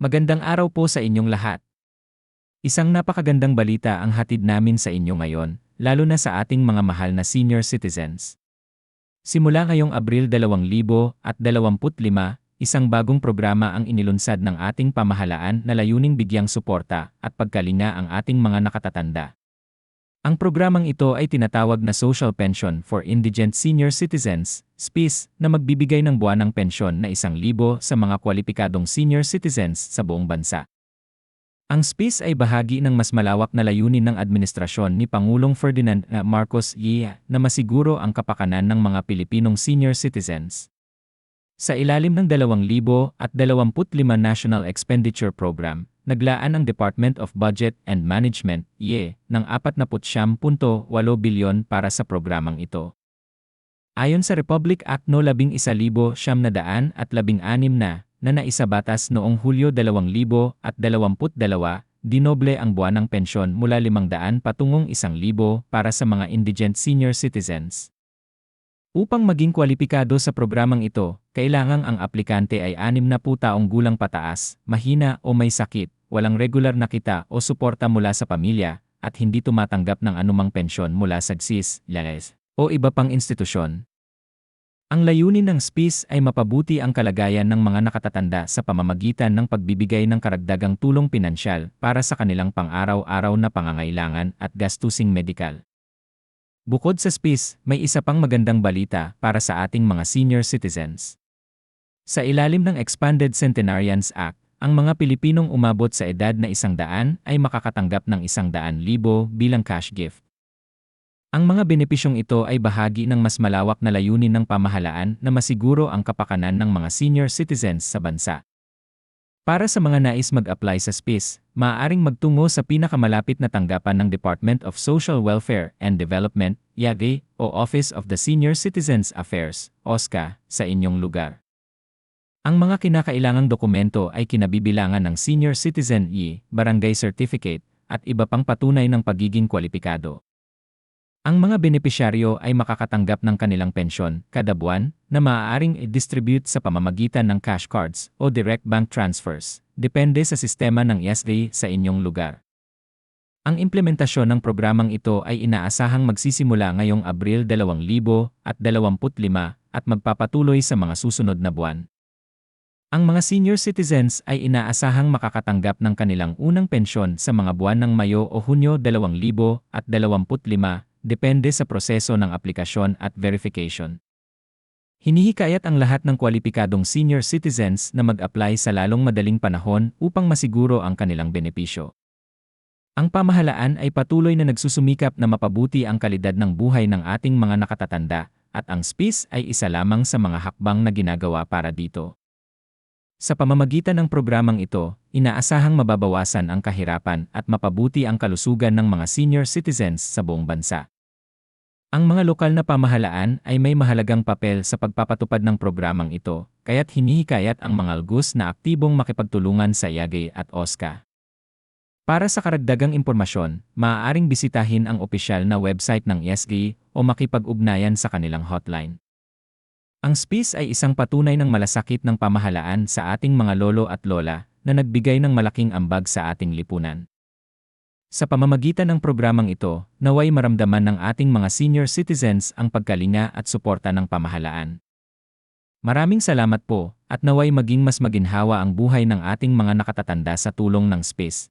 Magandang araw po sa inyong lahat. Isang napakagandang balita ang hatid namin sa inyo ngayon, lalo na sa ating mga mahal na senior citizens. Simula ngayong Abril 2025, isang bagong programa ang inilunsad ng ating pamahalaan na layuning bigyang suporta at pagkalinga ang ating mga nakatatanda. Ang programang ito ay tinatawag na Social Pension for Indigent Senior Citizens, SPIS, na magbibigay ng buwanang pensyon na isang libo sa mga kwalipikadong senior citizens sa buong bansa. Ang SPIS ay bahagi ng mas malawak na layunin ng administrasyon ni Pangulong Ferdinand Marcos Jr. na masiguro ang kapakanan ng mga Pilipinong senior citizens. Sa ilalim ng 2025 National Expenditure Program, naglaan ang Department of Budget and Management, IE, ng 49.8 bilyon para sa programang ito. Ayon sa Republic Act No 11,116 na, na naisabatas noong Hulyo 2022, dinoble ang buwanang pensyon mula 500 patungong 1,000 para sa mga indigent senior citizens. Upang maging kwalipikado sa programang ito, kailangang ang aplikante ay 60 taong gulang pataas, mahina o may sakit, walang regular na kita o suporta mula sa pamilya, at hindi tumatanggap ng anumang pensyon mula sa GSIS, LAES, o iba pang institusyon. Ang layunin ng SPIS ay mapabuti ang kalagayan ng mga nakatatanda sa pamamagitan ng pagbibigay ng karagdagang tulong pinansyal para sa kanilang pang-araw-araw na pangangailangan at gastusing medikal. Bukod sa SPIS, may isa pang magandang balita para sa ating mga senior citizens. Sa ilalim ng Expanded Centenarians Act, ang mga Pilipinong umabot sa edad na isang daan ay makakatanggap ng isang daan libo bilang cash gift. Ang mga benepisyong ito ay bahagi ng mas malawak na layunin ng pamahalaan na masiguro ang kapakanan ng mga senior citizens sa bansa. Para sa mga nais mag-apply sa SPIS, maaaring magtungo sa pinakamalapit na tanggapan ng Department of Social Welfare and Development, YAGI, o Office of the Senior Citizens Affairs, OSCA, sa inyong lugar. Ang mga kinakailangang dokumento ay kinabibilangan ng Senior Citizen E, Barangay Certificate, at iba pang patunay ng pagiging kwalipikado. Ang mga benepisyaryo ay makakatanggap ng kanilang pensyon kada buwan na maaaring i-distribute sa pamamagitan ng cash cards o direct bank transfers, depende sa sistema ng ESD sa inyong lugar. Ang implementasyon ng programang ito ay inaasahang magsisimula ngayong Abril 2025 at magpapatuloy sa mga susunod na buwan. Ang mga senior citizens ay inaasahang makakatanggap ng kanilang unang pensyon sa mga buwan ng Mayo o Hunyo 2025, depende sa proseso ng aplikasyon at verification. Hinihikayat ang lahat ng kwalipikadong senior citizens na mag-apply sa lalong madaling panahon upang masiguro ang kanilang benepisyo. Ang pamahalaan ay patuloy na nagsusumikap na mapabuti ang kalidad ng buhay ng ating mga nakatatanda, at ang SPIS ay isa lamang sa mga hakbang na ginagawa para dito. Sa pamamagitan ng programang ito, inaasahang mababawasan ang kahirapan at mapabuti ang kalusugan ng mga senior citizens sa buong bansa. Ang mga lokal na pamahalaan ay may mahalagang papel sa pagpapatupad ng programang ito, kaya't hinihikayat ang mga algus na aktibong makipagtulungan sa IAGE at OSCA. Para sa karagdagang impormasyon, maaaring bisitahin ang opisyal na website ng ESG o makipag-ugnayan sa kanilang hotline. Ang SPIS ay isang patunay ng malasakit ng pamahalaan sa ating mga lolo at lola na nagbigay ng malaking ambag sa ating lipunan. Sa pamamagitan ng programang ito, naway maramdaman ng ating mga senior citizens ang pagkalinga at suporta ng pamahalaan. Maraming salamat po, at naway maging mas maginhawa ang buhay ng ating mga nakatatanda sa tulong ng SPIS.